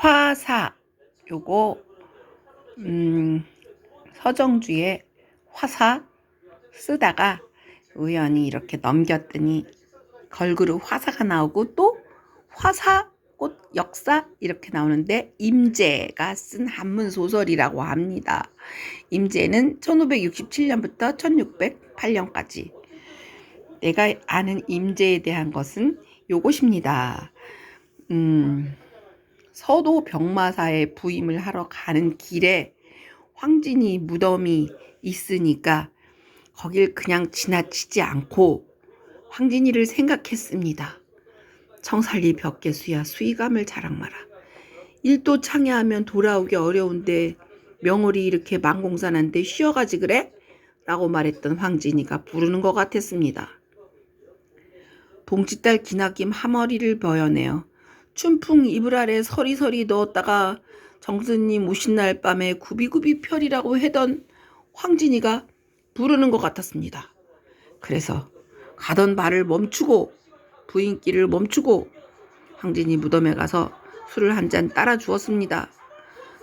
화사 요거 음, 서정주의 화사 쓰다가 우연히 이렇게 넘겼더니 걸그룹 화사가 나오고 또 화사 꽃 역사 이렇게 나오는데 임재가 쓴 한문 소설이라고 합니다. 임재는 1567년부터 1608년까지 내가 아는 임재에 대한 것은 요것입니다. 음, 서도 병마사에 부임을 하러 가는 길에 황진이 무덤이 있으니까 거길 그냥 지나치지 않고 황진이를 생각했습니다. 청살리 벽계수야 수의감을 자랑 마라. 일도 창야하면 돌아오기 어려운데 명월이 이렇게 망공산한데 쉬어가지 그래? 라고 말했던 황진이가 부르는 것 같았습니다. 동치딸 기나김 하머리를 버여내어 춘풍 이불 아래 서리서리 넣었다가 정스님 오신 날 밤에 구비구비 펼이라고 해던 황진이가 부르는 것 같았습니다. 그래서 가던 발을 멈추고 부인길을 멈추고 황진이 무덤에 가서 술을 한 잔 따라 주었습니다.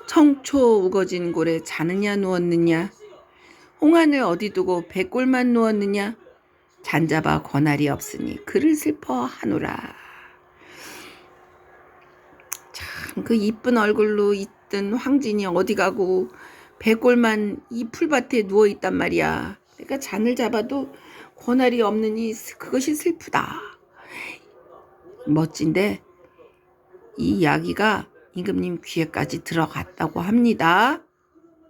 청초 우거진 골에 자느냐 누웠느냐 홍안을 어디 두고 백골만 누웠느냐 잔잡아 권할이 없으니 그를 슬퍼하노라. 그 이쁜 얼굴로 있던 황진이 어디 가고 백골만 이 풀밭에 누워 있단 말이야. 그러니까 잔을 잡아도 권할이 없느니 그것이 슬프다. 멋진데 이 이야기가 임금님 귀에까지 들어갔다고 합니다.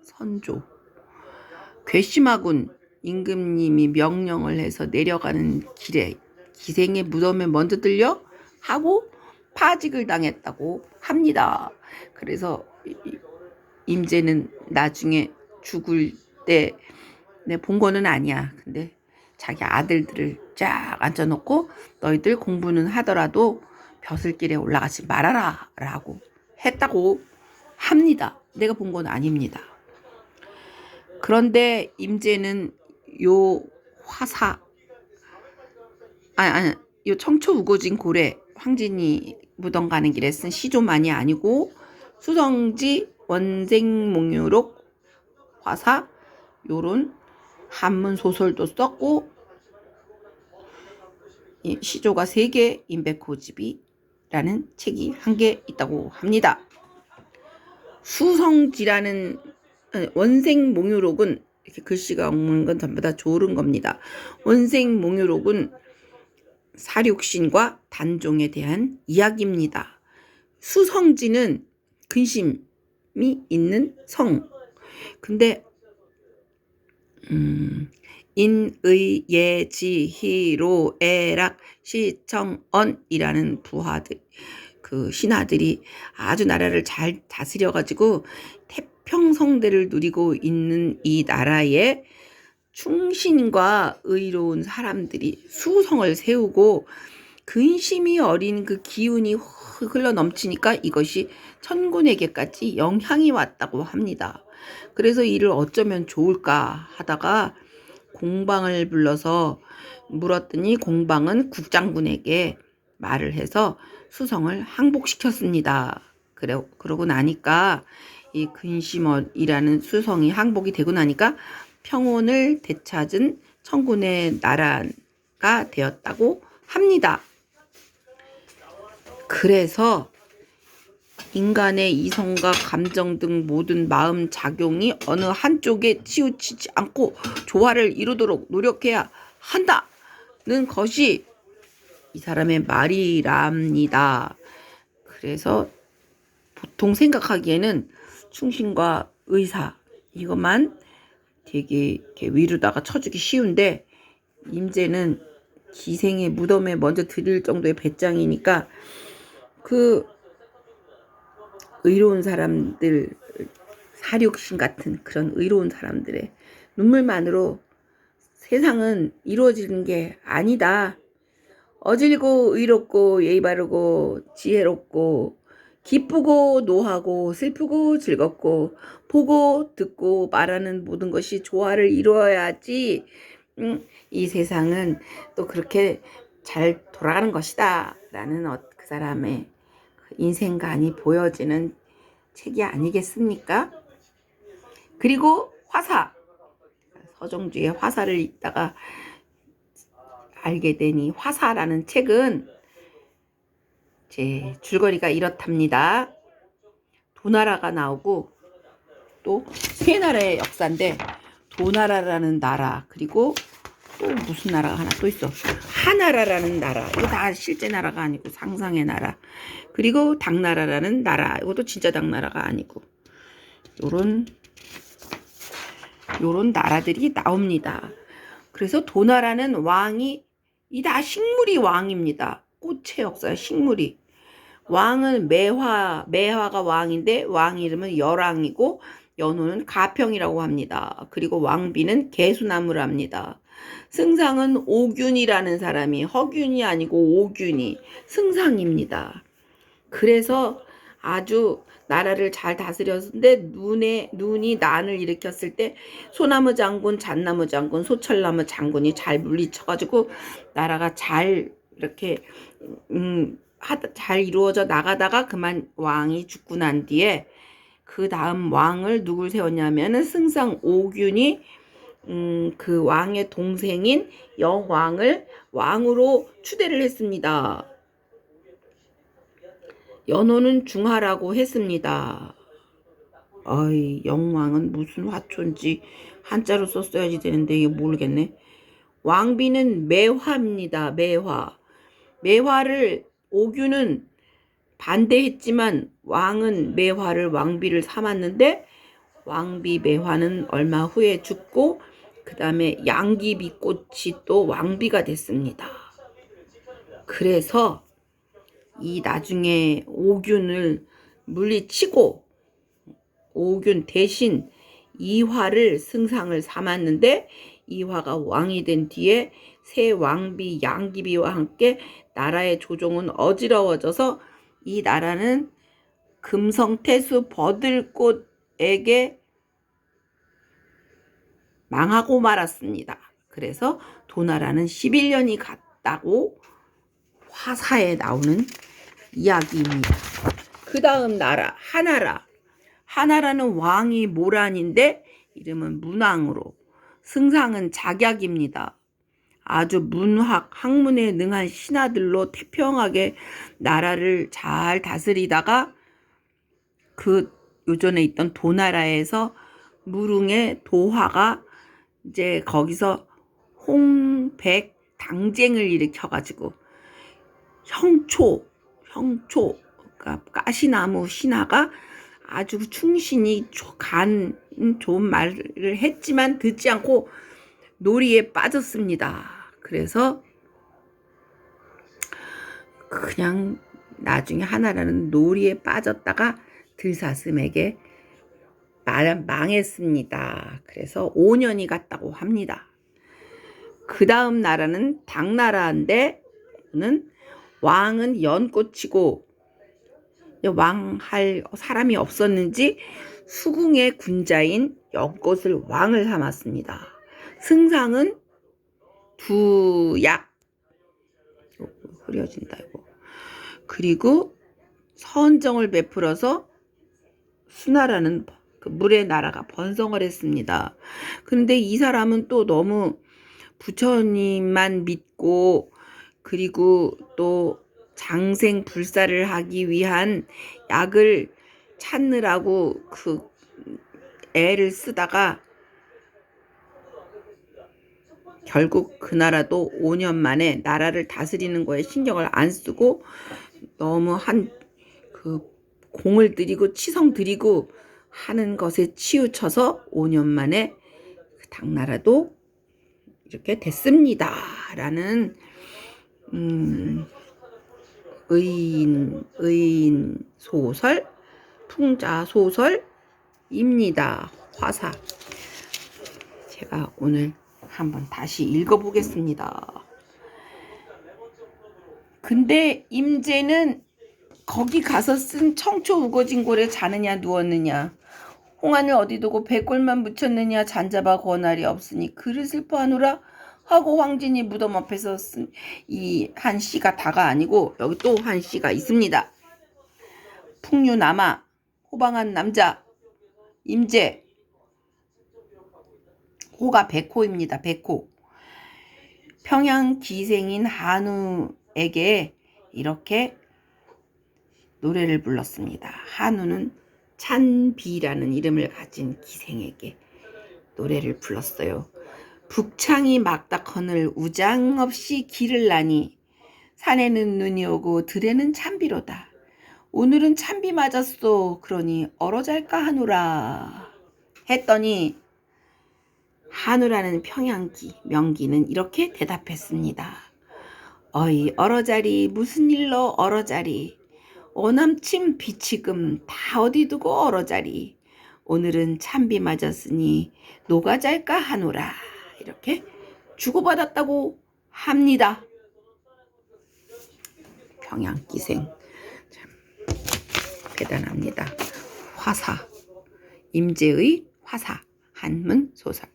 선조. 괘씸하군. 임금님이 명령을 해서 내려가는 길에 기생의 무덤에 먼저 들려 하고 파직을 당했다고 합니다. 그래서 임제는 나중에 죽을 때내본 거는 아니야. 근데 자기 아들들을 쫙 앉혀놓고 너희들 공부는 하더라도 벼슬길에 올라가지 말아라 라고 했다고 합니다. 내가 본 건 아닙니다. 그런데 임제는 요 화사 아니 아니 요 청초 우고진 고래 황진이 무덤 가는 길에 쓴 시조만이 아니고 수성지 원생몽유록 화사 요런 한문 소설도 썼고 이 시조가 세 개, 인백호집이라는 책이 한 개 있다고 합니다. 수성지라는 원생몽유록은 이렇게 글씨가 없는 건 전부 다 좋은 겁니다. 원생몽유록은 사륙신과 단종에 대한 이야기입니다. 수성지는 근심이 있는 성. 근데 음, 인의 예지희로 애락 시청언이라는 부하들 그 신하들이 아주 나라를 잘 다스려 가지고 태평성대를 누리고 있는 이 나라에 충신과 의로운 사람들이 수성을 세우고 근심이 어린 그 기운이 흘러 넘치니까 이것이 천군에게까지 영향이 왔다고 합니다. 그래서 이를 어쩌면 좋을까 하다가 공방을 불러서 물었더니 공방은 국장군에게 말을 해서 수성을 항복시켰습니다. 그래, 그러고 나니까 이 근심원이라는 수성이 항복이 되고 나니까 평온을 되찾은 청군의 나라가 되었다고 합니다. 그래서 인간의 이성과 감정 등 모든 마음 작용이 어느 한쪽에 치우치지 않고 조화를 이루도록 노력해야 한다는 것이 이 사람의 말이랍니다. 그래서 보통 생각하기에는 충신과 의사 이것만 되게 이렇게 위로다가 쳐주기 쉬운데 임제는 기생의 무덤에 먼저 드릴 정도의 배짱이니까 그 의로운 사람들 사륙신 같은 그런 의로운 사람들의 눈물만으로 세상은 이루어지는 게 아니다. 어질고 의롭고 예의 바르고 지혜롭고 기쁘고 노하고 슬프고 즐겁고 보고 듣고 말하는 모든 것이 조화를 이루어야지 음, 이 세상은 또 그렇게 잘 돌아가는 것이다 라는 어, 그 사람의 인생관이 보여지는 책이 아니겠습니까? 그리고 화사. 서정주의 화사를 읽다가 알게 되니 화사라는 책은 제 줄거리가 이렇답니다. 도나라가 나오고 또 세 나라의 역사인데 도나라라는 나라 그리고 또 무슨 나라가 하나 또 있어 하나라라는 나라 이거 다 실제 나라가 아니고 상상의 나라 그리고 당나라라는 나라 이것도 진짜 당나라가 아니고 요런 요런 나라들이 나옵니다. 그래서 도나라는 왕이 이 다 식물이 왕입니다. 꽃의 역사 식물이 왕은 매화 매화가 왕인데 왕 이름은 열왕이고 연호는 가평이라고 합니다. 그리고 왕비는 개수나무랍니다. 승상은 오균이라는 사람이 허균이 아니고 오균이 승상입니다. 그래서 아주 나라를 잘 다스렸는데 눈에 눈이 난을 일으켰을 때 소나무 장군, 잣나무 장군, 소철나무 장군이 잘 물리쳐가지고 나라가 잘 이렇게 음, 잘 이루어져 나가다가 그만 왕이 죽고 난 뒤에 그 다음 왕을 누굴 세웠냐면은 승상 오균이 음, 그 왕의 동생인 영왕을 왕으로 추대를 했습니다. 연호는 중하라고 했습니다. 어이, 영왕은 무슨 화초인지 한자로 썼어야지 되는데 이게 모르겠네. 왕비는 매화입니다. 매화. 매화를 오규는 반대했지만 왕은 매화를 왕비를 삼았는데 왕비 매화는 얼마 후에 죽고 그 다음에 양귀비 꽃이 또 왕비가 됐습니다. 그래서 이 나중에 오균을 물리치고 오균 대신 이화를 승상을 삼았는데 이화가 왕이 된 뒤에 새 왕비 양귀비와 함께 나라의 조종은 어지러워져서 이 나라는 금성태수 버들꽃에게 망하고 말았습니다. 그래서 도나라는 11년이 갔다고 화사에 나오는 이야기입니다. 그 다음 나라 하나라. 하나라는 왕이 모란인데 이름은 문왕으로 승상은 작약입니다. 아주 문학, 학문에 능한 신하들로 태평하게 나라를 잘 다스리다가 그 요전에 있던 도나라에서 무릉의 도화가 이제 거기서 홍백 당쟁을 일으켜가지고 형초, 형초, 그러니까 가시나무 신하가 아주 충신이 간 좋은 말을 했지만 듣지 않고 놀이에 빠졌습니다. 그래서 그냥 나중에 하나라는 놀이에 빠졌다가 들사슴에게 망했습니다. 그래서 5년이 갔다고 합니다. 그 다음 나라는 당나라인데 는 왕은 연꽃이고 왕할 사람이 없었는지 수궁의 군자인 연꽃을 왕을 삼았습니다. 승상은 두 약 흐려진다 이거. 그리고 선정을 베풀어서 수나라는 그 물의 나라가 번성을 했습니다. 그런데 이 사람은 또 너무 부처님만 믿고 그리고 또 장생 불사를 하기 위한 약을 찾느라고 그 애를 쓰다가 결국 그 나라도 5년 만에 나라를 다스리는 거에 신경을 안 쓰고 너무 한 그 공을 들이고 치성 들이고 하는 것에 치우쳐서 5년 만에 그 당나라도 이렇게 됐습니다. 라는 음, 의인 의인 소설 풍자 소설입니다. 화사. 제가 오늘 한번 다시 읽어보겠습니다. 근데 임제는 거기 가서 쓴 청초 우거진 골에 자느냐 누웠느냐 홍안을 어디 두고 백골만 묻혔느냐 잔잡아 권할이 없으니 그를 슬퍼하노라 하고 황진이 무덤 앞에서 쓴 이 한 시가 다가 아니고 여기 또 한 시가 있습니다. 풍류 남아 호방한 남자 임재 호가 백호입니다. 백호 평양 기생인 한우에게 이렇게 노래를 불렀습니다. 한우는 찬비라는 이름을 가진 기생에게 노래를 불렀어요. 북창이 막다 커늘 우장 없이 길을 나니 산에는 눈이 오고 들에는 찬비로다. 오늘은 찬비 맞았소. 그러니 얼어 잘까 하노라. 했더니 한우라는 평양기 명기는 이렇게 대답했습니다. 어이 얼어자리 무슨 일로 얼어자리 오남침 비치금 다 어디 두고 얼어자리 오늘은 찬비 맞았으니 노가 잘까 하노라 이렇게 주고받았다고 합니다. 평양기생 참 대단합니다. 화사. 임재의 화사. 한문 소설